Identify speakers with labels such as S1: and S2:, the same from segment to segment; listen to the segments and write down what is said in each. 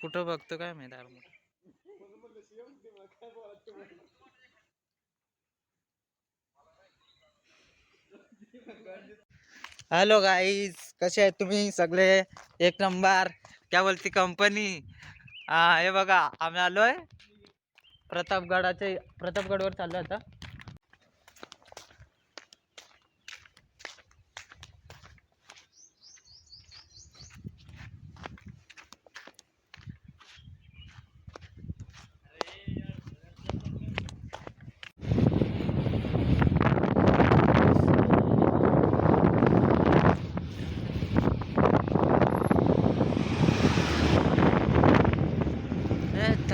S1: कुठं बघतो काय माहिती यार हॅलो गाईज कसे आहेत तुम्ही सगळे? एक नंबर क्या बोलती कंपनी हा हे बघा आम्ही आलोय. प्रतापगडाचे प्रतापगडवर चाललो आता.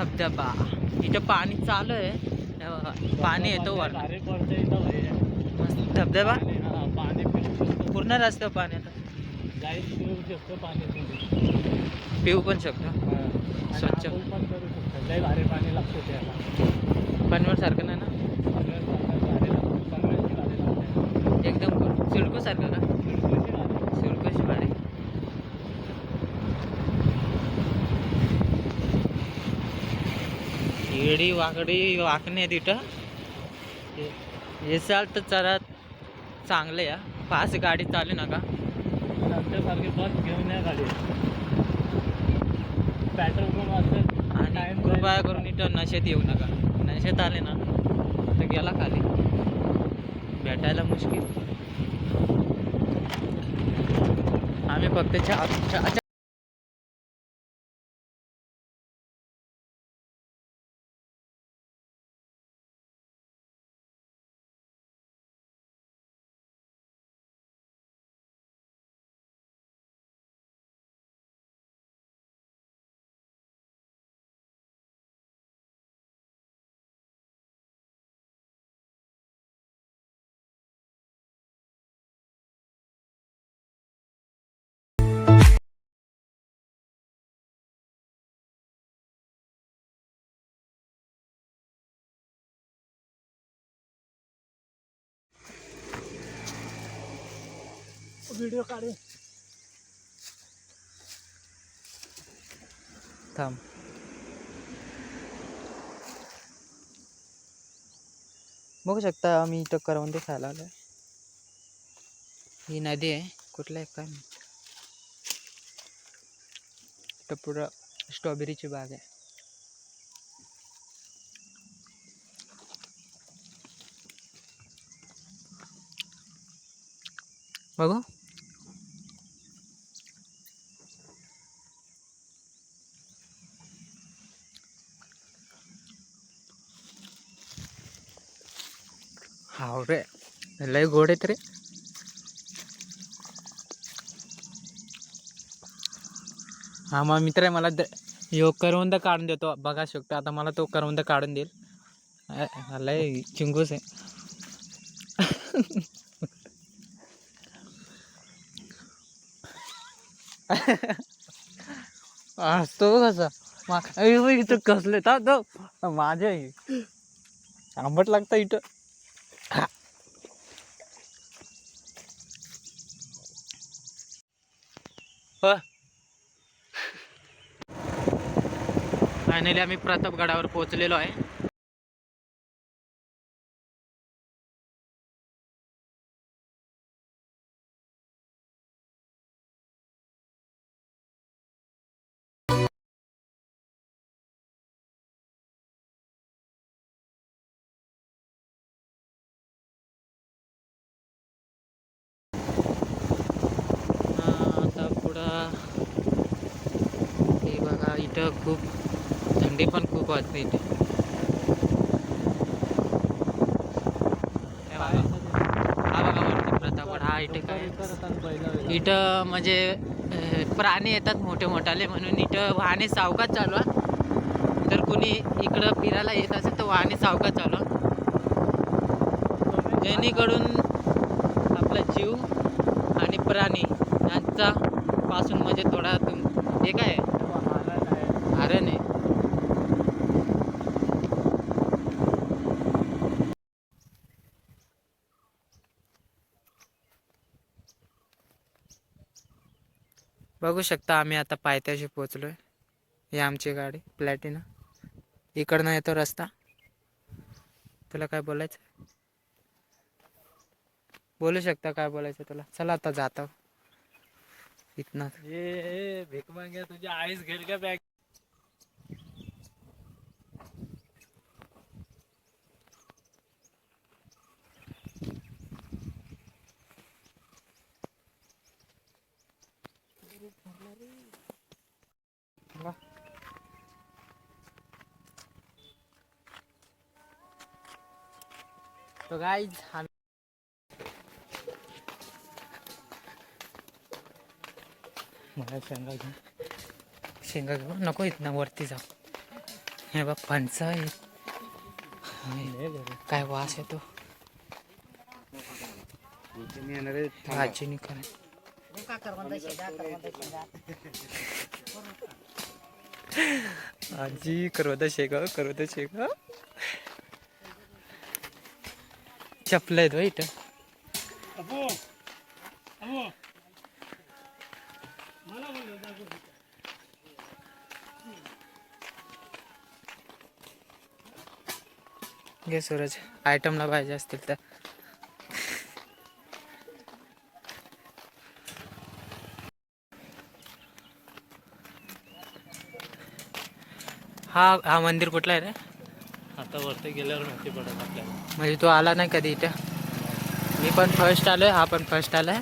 S1: धबधबा. इथं पाणी चालू आहे. पाणी येतो वर मस्त धबधबा? पूर्ण रस्ता पाणी आता
S2: जाईल पिऊ पाणी
S1: पिऊ पण शकतो. स्वच्छ. पनवेल सारखं नाही ना? एकदम सिडको सारखं का? येडी वाकडी वाकणे इथं. हे- तर जरा चांगले या फास्ट गाडी चालू नका.
S2: आमच्यासारखी बस घेऊन या गाडी. पेट्रोल पण वाचतं.
S1: आणि कृपया. करून इथं नशेत येऊ नका. नशेत आले ना तर गेला खाली. भेटायला मुश्किल. आम्ही फक्त चहा चहा
S2: व्हिडिओ काढे.
S1: थांब. बघू शकता आम्ही इथं करवंदे खायला आलो ही नदी आहे. कुठलं आहे काय तर इथं पुढं स्ट्रॉबेरीची बाग आहे. बघू. रे लय गोड आहेत रे हा मग मित्र आहे मला द- ह्यो करवंद काढून देतो बघा शकतो आता मला तो करवंद काढून देईल लय चिंगूस आहे असतो कसा मा- इथं कसले था तो माझ्या आंबट लागतं इथं फायनली आम्ही प्रतापगडावर पोहोचलेलो आहे. आता पुढं हे बघा इथं खूप थंडी पण खूप वाजते इथे हा बघा. वरती प्रतापगड हा इथे काय इथं म्हणजे प्राणी येतात मोठे मोठाले म्हणून. इथं वाहने सावकाच चालवा तर कुणी इकडं फिरायला येत असेल तर वाहने सावकाच चालवा जेणेकरून आपला जीव आणि प्राणी यांचा पासून म्हणजे थोडा तुम हे काय आहे? हरण आहे बघू शकता आम्ही आता पायथ्याशी पोहोचलोय. ही आमची गाडी प्लॅटिना इकडनं येतो रस्ता. तुला काय बोलायचं बोलू शकता काय बोलायचं तुला? चला आता जातो. इथनं.
S2: ए भीक मागे तुझी आईस घेईल का बॅग?
S1: तो गाईज
S2: मला शेंगा घेऊन
S1: शेंगा घेऊ? नको इथनं वरती जाऊ हे बघ फणस आहे
S2: ये घरी.
S1: काय वास येतो. भाजी आजी करवत शेग करवत शेग. चपल आहेत इथं. घे सूरज आयटमला पाहिजे असतील तर. हा हा मंदिर कुठला आहे रे?
S2: आता वरती गेल्यावर माहिती पडत आपल्याला.
S1: म्हणजे तू आला नाही कधी इथं? मी पण फर्स्ट आलोय हा पण फर्स्ट आलाय.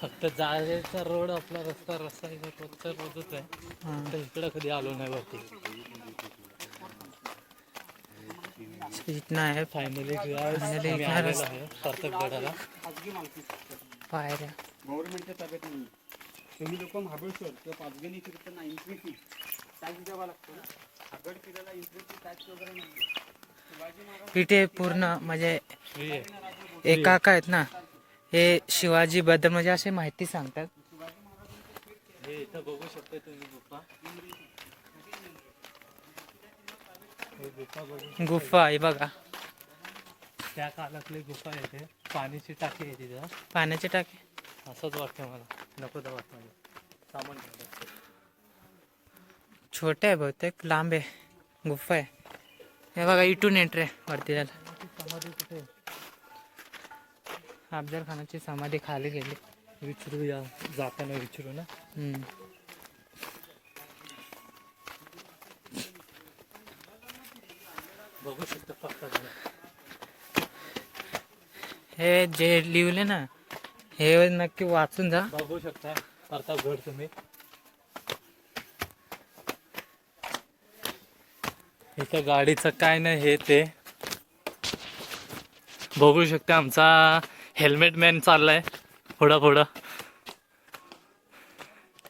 S2: फक्त जायचा रोड आपला रस्ता रस्ता आहे तो रोजचा रोजच आहे तर इकडं कधी आलो नाही वरती.
S1: आहे
S2: फायनली
S1: इथं रस्ता.
S2: आहे
S1: पायऱ्या
S3: गव्हर्नमेंटच्या ताब्यात नाही. तुम्ही लोक महाबळेश्वर किंवा पाचगणी फिरताना एंट्री फी टॅक्स द्यावा लागतो ना.
S1: इथे पूर्ण म्हणजे एक काका आहेत ना हे शिवाजी बद्दल म्हणजे असे माहिती सांगतात.
S2: हे इथं बघू शकता तुम्ही गुफा. हे गुफा बघू
S1: गुफा आहे बघा.
S2: त्या काळातली गुफा इथे पाण्याची टाकी आहे तिथं.
S1: पाण्याचे टाके.
S2: असंच वाटतं मला. नको तर वाटतं सामान.
S1: छोटे आहे बहुतेक लांब आहे गुफा आहे हे बघा इथून एंट्री आहे वरती जायला
S2: ती समाधी कुठे आहे?
S1: अफजल खानाची समाधी खाली गेली
S2: विचारू या जाताना विचारू ना. बघू शकतो.
S1: हे जे लिहिले ना हे नक्की वाचून जा
S2: बघू शकता प्रतापगड तुम्ही इथं गाडीचं काय नाही हे ते. बघू शकता आमचा हेल्मेट मॅन चाललाय. पुढं पुढं.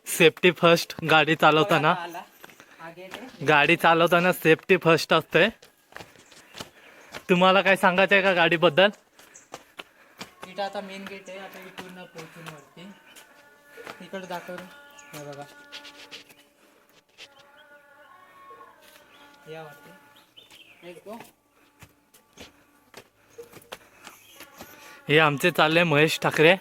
S2: सेफ्टी फर्स्ट गाडी चालवताना. गाडी चालवताना सेफ्टी फर्स्ट असते तुम्हाला काय सांगायचं आहे का गाडीबद्दल?
S1: इथं आता मेन गेट आहे. आता इथून पोहोचून वरती. इकडे दाखव. हे बघा. या हो.
S2: हे आमचे चालले महेश ठाकरे.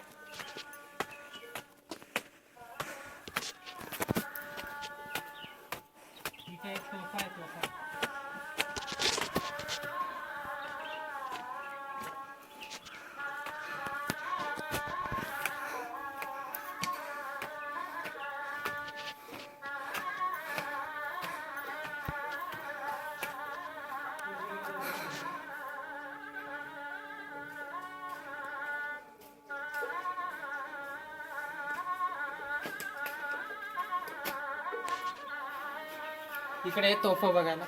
S1: इकडे तोफा बघायला.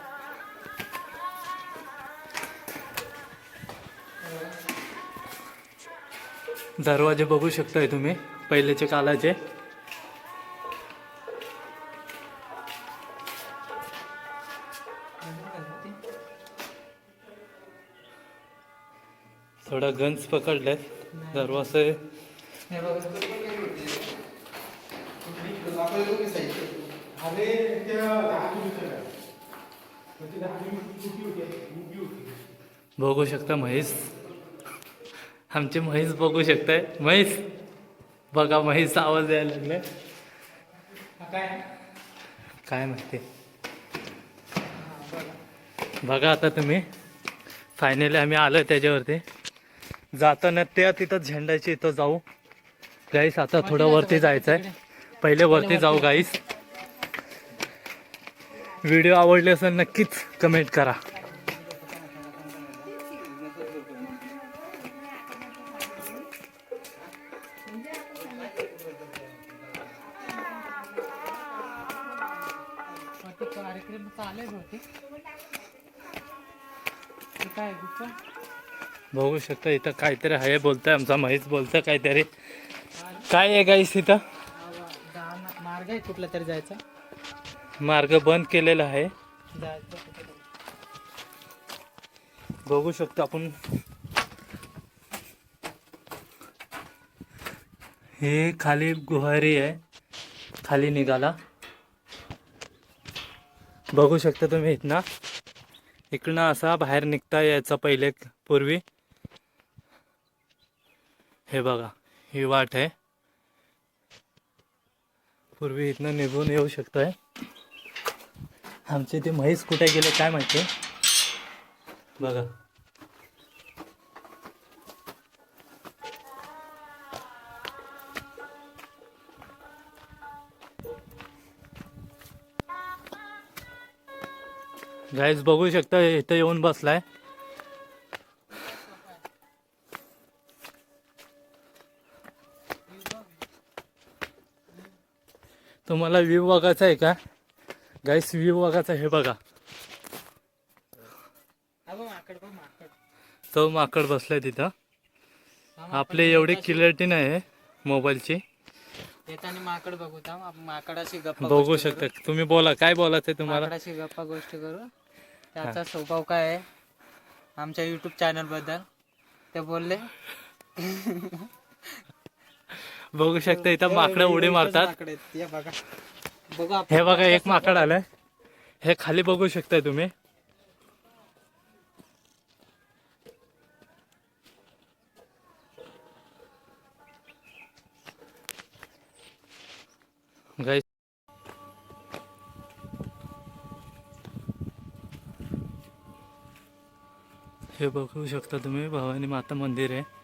S2: दरवाजे बघू शकताय तुम्ही पहिलेचे कालाचे. थोडा गन्स पकडलेत दरवाजे.
S1: हे बघा
S2: बघू शकता म्हैस. आमचे म्हैस बघू शकताय. म्हैस. बघा म्हैस आवाज यायला लागलाय.
S1: काय?
S2: काय माहिती. बघा. आता तुम्ही. फायनली आम्ही आलो त्याच्यावरती. जाताना त्या तिथं झेंडाची इथं जाऊ. गाईस आता थोडं वरती जायचं आहे पहिले वरती जाऊ गाईस व्हिडिओ आवडले असेल नक्कीच कमेंट करा.
S1: कार्यक्रम चालेल होते काय गुप्पा
S2: बघू शकता इथं काहीतरी आहे बोलतंय आमचा महेश बोलतोय काहीतरी. काय आहे गाईस इथं?
S1: मार्ग आहे कुठला तरी जायचा.
S2: मार्ग बंद केलेला आहे. बघू शकतो आपण. हे खाली गुहारी आहे. खाली निघाला. बघू शकता तुम्ही इथनं. इकडनं असा बाहेर निघता यायचा पहिले पूर्वी. हे बघा ही वाट आहे. पूर्वी इथनं निघून येऊ शकतोय. आमचे ते म्हैस कुठे गेले काय माहिती? बघा. गाईज बघू शकता इथं येऊन बसलाय. तुम्हाला व्ह्यू बघायचा आहे का? गाईस व्ह्यू बघायचा आहे, हे बघा.
S1: हा
S2: तो माकड बसलाय तिथं. आपले एवढी क्लिअरिटी नाही आहे मोबाईलची
S1: माकड बघू माकडाशी गप्पा
S2: बघू शकता. तुम्ही बोला काय बोलायचं आहे. तुम्हाला
S1: गप्पा गोष्टी करू. त्याचा स्वभाव काय आहे? आमच्या युट्यूब चॅनलबद्दल. ते बोलले.
S2: बघू शकता इथं माकडं उडी मारतात.
S1: हे बघा
S2: हे एक माकड आलंय. हे खाली बघू शकताय तुम्ही. हे बघू शकता तुम्ही भवानी माता मंदिर आहे.